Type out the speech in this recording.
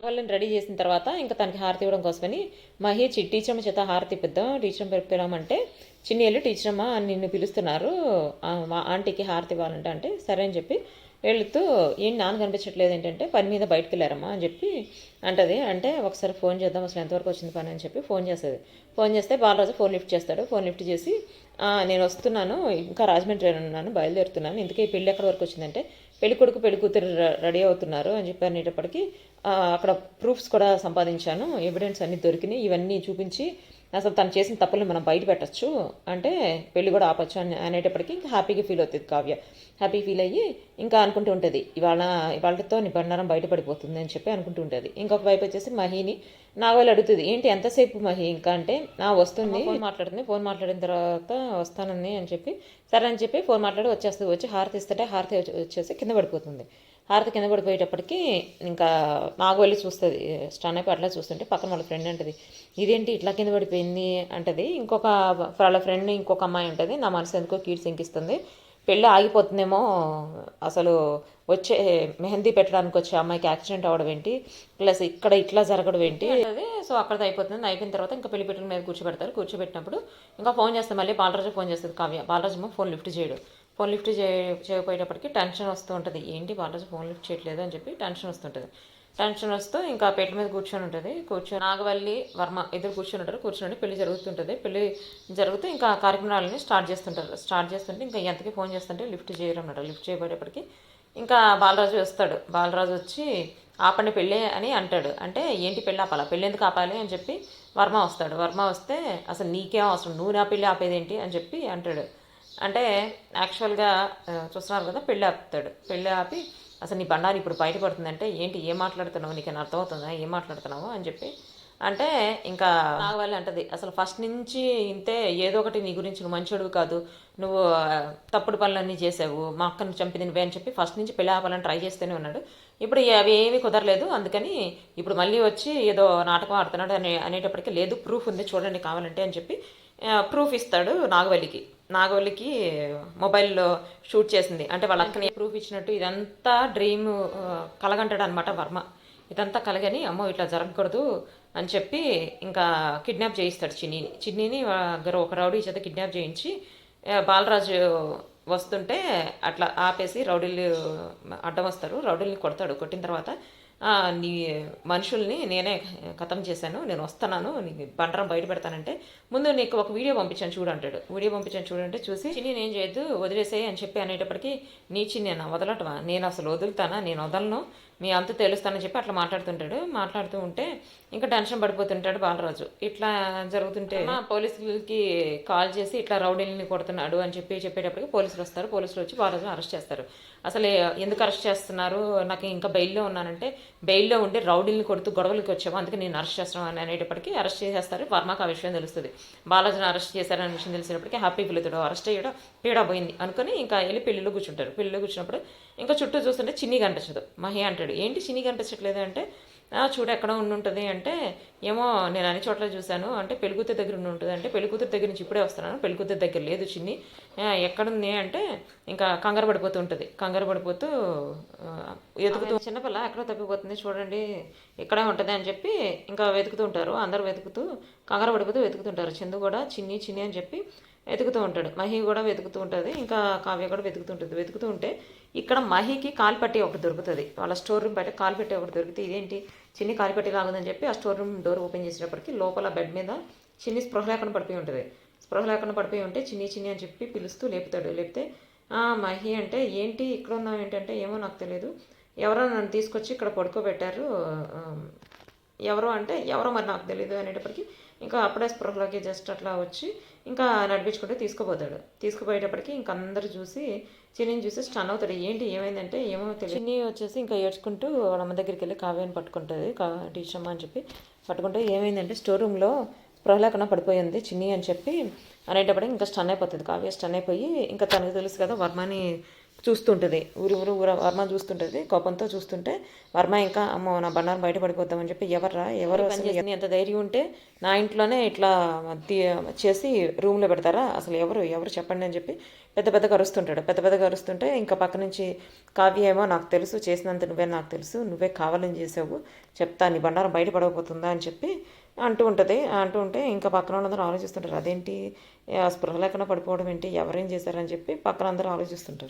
వాళ్ళని రెడీ చేసిన తర్వాత ఇంకా తనకి హారతి ఇవ్వడం కోసమని మహి చి- చేత హారతి ఇప్పిద్దాం టీచర్ అమ్మ చిన్నీళ్ళు చిన్ని టీచర్ అమ్మ నిన్ను పిలుస్తున్నారు. మా ఆంటీకి హారతి ఇవ్వాలంటే అంటే సరే అని చెప్పి వెళుతూ ఏం నాన్న కనిపించట్లేదు ఏంటంటే పని మీద బయటకు వెళ్ళారమ్మా అని చెప్పి అంటది. అంటే ఒకసారి ఫోన్ చేద్దాం అసలు ఎంతవరకు వచ్చింది పని అని చెప్పి ఫోన్ చేస్తుంది. ఫోన్ చేస్తే బాలరాజు ఫోన్ లిఫ్ట్ చేస్తాడు. ఫోన్ లిఫ్ట్ చేసి నేను వస్తున్నాను ఇంకా రాజమండ్రి ఉన్నాను బయలుదేరుతున్నాను ఇందుకే ఈ పెళ్ళి ఎక్కడి వరకు వచ్చిందంటే పెళ్ళి కొడుకు పెళ్ళి కూతురు రెడీ అవుతున్నారు అని చెప్పి అనేటప్పటికి అక్కడ ప్రూఫ్స్ కూడా సంపాదించాను ఎవిడెన్స్ అన్ని దొరికినాయి ఇవన్నీ చూపించి అసలు తను చేసిన తప్పులను మనం బయట పెట్టచ్చు అంటే పెళ్ళి కూడా ఆపచ్చు అని అనేటప్పటికీ ఇంకా హ్యాపీగా ఫీల్ అవుతుంది కావ్య. హ్యాపీ ఫీల్ అయ్యి ఇంకా అనుకుంటూ ఉంటుంది ఇవాళ ఇవాళతో నీ బండారం బయటపడిపోతుంది అని చెప్పి అనుకుంటూ ఉంటుంది. ఇంకొక వైపు వచ్చేసి మహిని నా అడుగుతుంది ఏంటి ఎంతసేపు మహి? ఇంకా అంటే నా వస్తుంది. ఫోన్ మాట్లాడుతుంది ఫోన్ మాట్లాడిన తర్వాత వస్తానంది అని చెప్పి సరే అని చెప్పి ఫోన్ మాట్లాడి వచ్చేస్తుంది వచ్చి హారతి ఇస్తే హారతి వచ్చేసి కింద పడిపోతుంది. హారతి కింద పడిపోయేటప్పటికి ఇంకా నాకు వెళ్ళి చూస్తుంది స్టన్ అయిపోయి అట్లా చూస్తుంటే పక్కన వాళ్ళ ఫ్రెండ్ అంటది ఇదేంటి ఇట్లా కింద పడిపోయింది? అంటది. ఇంకొక వాళ్ళ ఫ్రెండ్ ఇంకొక అమ్మాయి ఉంటుంది నా మనసు ఎందుకో కీడ్స్ ఇంకిస్తుంది పెళ్ళి ఆగిపోతుందేమో అసలు వచ్చే మెహందీ పెట్టడానికి వచ్చే అమ్మాయికి యాక్సిడెంట్ అవ్వడం ఏంటి ప్లస్ ఇక్కడ ఇట్లా జరగడం ఏంటి? అదే సో అక్కడ అయిపోతుంది. అయిపోయిన తర్వాత ఇంకా పెళ్ళి పెట్టిన మీద కూర్చోబెడతారు. కూర్చోబెట్టినప్పుడు ఇంకా ఫోన్ చేస్తే మళ్ళీ బాలరాజు ఫోన్ చేస్తుంది కావ్య బాలరాజు ఫోన్ లిఫ్ట్ చేయడు. ఫోన్ లిఫ్ట్ చే చేయకపోయేటప్పటికి టెన్షన్ వస్తూ ఉంటుంది. ఏంటి బాలరాజు ఫోన్ లిఫ్ట్ చేయట్లేదు అని చెప్పి టెన్షన్ వస్తుంటుంది. టెన్షన్ వస్తూ ఇంకా పెట్టి మీద కూర్చొని ఉంటుంది. కూర్చొని నాగవల్లి వర్మ ఇద్దరు కూర్చొని ఉంటారు. కూర్చొని పెళ్ళి జరుగుతుంటుంది. పెళ్ళి జరుగుతూ ఇంకా కార్యక్రమాలని స్టార్ట్ చేస్తుంటారు. స్టార్ట్ చేస్తుంటే ఇంకా ఎంతకి ఫోన్ చేస్తుంటే లిఫ్ట్ చేయడం అన్నమాట లిఫ్ట్ చేయబడేప్పటికి ఇంకా బాలరాజు వస్తాడు. బాలరాజు వచ్చి ఆపండి పెళ్ళి అని అంటాడు. అంటే ఏంటి పెళ్ళి ఆపాలా? పెళ్ళి ఎందుకు ఆపాలి అని చెప్పి వర్మ వస్తాడు. వర్మ వస్తే అసలు నీకేం అవసరం? నువ్వు నా పెళ్ళి ఆపేదేంటి అని చెప్పి అంటాడు. అంటే యాక్చువల్గా చూస్తున్నారు కదా పెళ్ళి ఆపుతాడు. పెళ్ళి ఆపి అసలు నీ బండారు ఇప్పుడు బయటపడుతుందంటే ఏంటి ఏం మాట్లాడుతున్నావు? నీకు అర్థమవుతుందా? ఏం మాట్లాడుతున్నావు? అని చెప్పి. అంటే ఇంకా నాగవల్లి అంటది అసలు ఫస్ట్ నుంచి ఇంతే ఏదో ఒకటి నీ గురించి నువ్వు మంచోడు కాదు. నువ్వు తప్పుడు పనులన్నీ చేసావు. మా అక్కను చంపింది నువ్వే అని చెప్పి ఫస్ట్ నుంచి పెళ్ళి ఆపాలని ట్రై చేస్తూనే ఉన్నాడు. ఇప్పుడు అవి ఏమీ కుదరలేదు. అందుకని ఇప్పుడు మళ్ళీ వచ్చి ఏదో నాటకం ఆడుతున్నాడు అనే అనేటప్పటికీ లేదు. ప్రూఫ్ ఉంది. చూడండి కావాలంటే అని చెప్పి ప్రూఫ్ ఇస్తాడు నాగవల్లికి. నాగవల్లికి మొబైల్లో షూట్ చేసింది. అంటే వాళ్ళ అక్కని ప్రూఫ్ ఇచ్చినట్టు ఇదంతా డ్రీమ్ కలగంటాడు అనమాట వర్మ. ఇదంతా కలగని అమ్మో ఇట్లా జరగకూడదు అని చెప్పి ఇంకా కిడ్నాప్ చేయిస్తాడు చిన్నీని చిన్నీని దగ్గర ఒక రౌడీ చేత కిడ్నాప్ చేయించి బాలరాజు వస్తుంటే అట్లా ఆపేసి రౌడీలు అడ్డం వస్తారు. రౌడీల్ని కొడతాడు. కొట్టిన తర్వాత "ఆ, నీ మనుషుల్ని నేనే ఖతం చేశాను నేను వస్తున్నాను నీ బండరం బయట పెడతానంటే ముందు నీకు ఒక వీడియో పంపించాను చూడు అంటాడు. వీడియో పంపించాను చూడంటే చూసి చిన్ని నేను చేయొద్దు వదిలేసేయి అని చెప్పి అనేటప్పటికి నీ నేను వదలటమా? నేను అసలు వదులుతానా? నేను వదలను మీ అంత తెలుస్తానని చెప్పి అట్లా మాట్లాడుతుంటాడు. మాట్లాడుతూ ఉంటే ఇంకా టెన్షన్ పడిపోతుంటాడు బాలరాజు. ఇట్లా జరుగుతుంటే మా పోలీసులకి కాల్ చేసి ఇట్లా రౌడీలని కొడుతున్నాడు అని చెప్పి చెప్పేటప్పటికి పోలీసులు వస్తారు. పోలీసులు వచ్చి బాలరాజు అరెస్ట్ చేస్తారు. అసలు ఎందుకు అరెస్ట్ చేస్తున్నారు? నాకు ఇంకా బెయిల్లో ఉన్నానంటే బెయిల్లో ఉండి రౌడీల్ని కొడుతూ గొడవలకి వచ్చాము. అందుకే నేను అరెస్ట్ చేస్తున్నాను అని అనేటప్పటికీ అరెస్ట్ చేసేస్తారు. వర్మకు ఆ విషయం తెలుస్తుంది. బాలాజీని అరెస్ట్ చేశారనే విషయం తెలిసినప్పటికీ హ్యాపీ ఫీల్ అరెస్ట్ అయ్యాడు. పీడా పోయింది అనుకుని ఇంకా వెళ్ళి పెళ్ళిలో కూర్చుంటారు. పెళ్ళిలో కూర్చున్నప్పుడు ఇంకా చుట్టూ చూస్తుంటే చిన్ని కనిపించదు. మహి అంటాడు ఏంటి చిన్ని కనిపించట్లేదు? అంటే చూడు ఎక్కడ ఉండి ఉంటుంది అంటే ఏమో నేను అన్ని చోట్ల చూశాను. అంటే పెళ్ళికూతురు దగ్గర ఉండి ఉంటుంది అంటే పెళ్ళికూతురు దగ్గర నుంచి ఇప్పుడే వస్తున్నాను. పెళ్ళికూతురు దగ్గర లేదు చిన్ని. "ఆ, ఎక్కడుంది అంటే ఇంకా కంగారు పడిపోతూ ఉంటుంది. కంగారు పడిపోతూ వెతుకుతూ చిన్నపిల్ల ఎక్కడో తప్పిపోతుంది చూడండి. ఇక్కడే ఉంటుంది అని చెప్పి ఇంకా వెతుకుతూ ఉంటారు. అందరూ వెతుకుతూ కంగారు పడిపోతూ వెతుకుతుంటారు. చందు కూడా చిన్ని చిన్ని అని చెప్పి వెతుకుతూ ఉంటాడు. మహి కూడా వెతుకుతూ ఉంటుంది. ఇంకా కావ్య కూడా వెతుకుతూ ఉంటుంది. వెతుకుతూ ఉంటే ఇక్కడ మహికి కాల్పట్టి ఒకటి దొరుకుతుంది. వాళ్ళ స్టోర్ రూమ్ బయట కాల్పట్టి ఒకటి దొరికితే ఇదేంటి? చిన్ని కాల్పట్టి లాగుందని చెప్పి ఆ స్టోర్ రూమ్ డోర్ ఓపెన్ చేసేటప్పటికి లోపల బెడ్ మీద చిన్ని స్పృహ లేకుండా పడిపోయి ఉంటుంది. స్పృహ లేకుండా పడిపోయి ఉంటే చిన్ని చిన్ని అని చెప్పి పిలుస్తూ లేపుతాడు. లేపితే మహి అంటే ఏంటి ఇక్కడ ఉన్నావు? ఏంటంటే ఏమో నాకు తెలియదు ఎవరో నన్ను తీసుకొచ్చి ఇక్కడ పడుకోబెట్టారు. ఎవరో అంటే ఎవరో మరి నాకు తెలియదు అనేటప్పటికి ఇంకా అప్పుడే స్పృహలోకి జస్ట్ అట్లా వచ్చి ఇంకా నడిపించుకుంటే తీసుకుపోతాడు. తీసుకుపోయేటప్పటికి ఇంక అందరు చూసి చిన్నిని చూసి స్టన్ అవుతాడు. ఏంటి ఏమైందంటే ఏమో తెలియదు చిన్ని వచ్చేసి ఇంకా ఏడ్చుకుంటూ వాళ్ళ అమ్మ దగ్గరికి వెళ్ళి కావ్యాన్ని పట్టుకుంటుంది. కా టీచమ్మ అని చెప్పి పట్టుకుంటే ఏమైందంటే స్టోర్ రూమ్లో స్పృహ పడిపోయింది పడిపోయి ఉంది చిన్ని అని చెప్పి అనేటప్పటికి ఇంకా స్టన్ అయిపోతుంది. కావ్య స్టన్ అయిపోయి ఇంకా తనకు తెలుసు కదా వర్మని చూస్తుంటుంది. ఊరు ఊరు ఊర వర్మ చూస్తుంటుంది. కోపంతో చూస్తుంటే వర్మ ఇంకా అమ్మో నా బండారం బయట పడిపోద్దామని చెప్పి ఎవర్రా? ఎవరు ఎంత ధైర్యం ఉంటే నా ఇంట్లోనే ఇట్లా చేసి రూమ్లో పెడతారా? అసలు ఎవరు ఎవరు చెప్పండి అని చెప్పి పెద్ద పెద్దగా అరుస్తుంటాడు. పెద్ద పెద్దగా అరుస్తుంటే ఇంకా పక్క నుంచి కావ్య ఏమో నాకు తెలుసు చేసినంత నువ్వే నాకు తెలుసు నువ్వే కావాలని చేసావు చెప్తా నీ బండారం బయట పడకపోతుందా అని చెప్పి అంటూ ఉంటుంది. అంటూ ఉంటే ఇంకా పక్కన వాళ్ళందరూ ఆలోచిస్తుంటారు. అదేంటి? ఆ స్పృహ లేకుండా పడిపోవడం ఏంటి? ఎవరేం చేశారని చెప్పి పక్కన అందరూ ఆలోచిస్తుంటారు.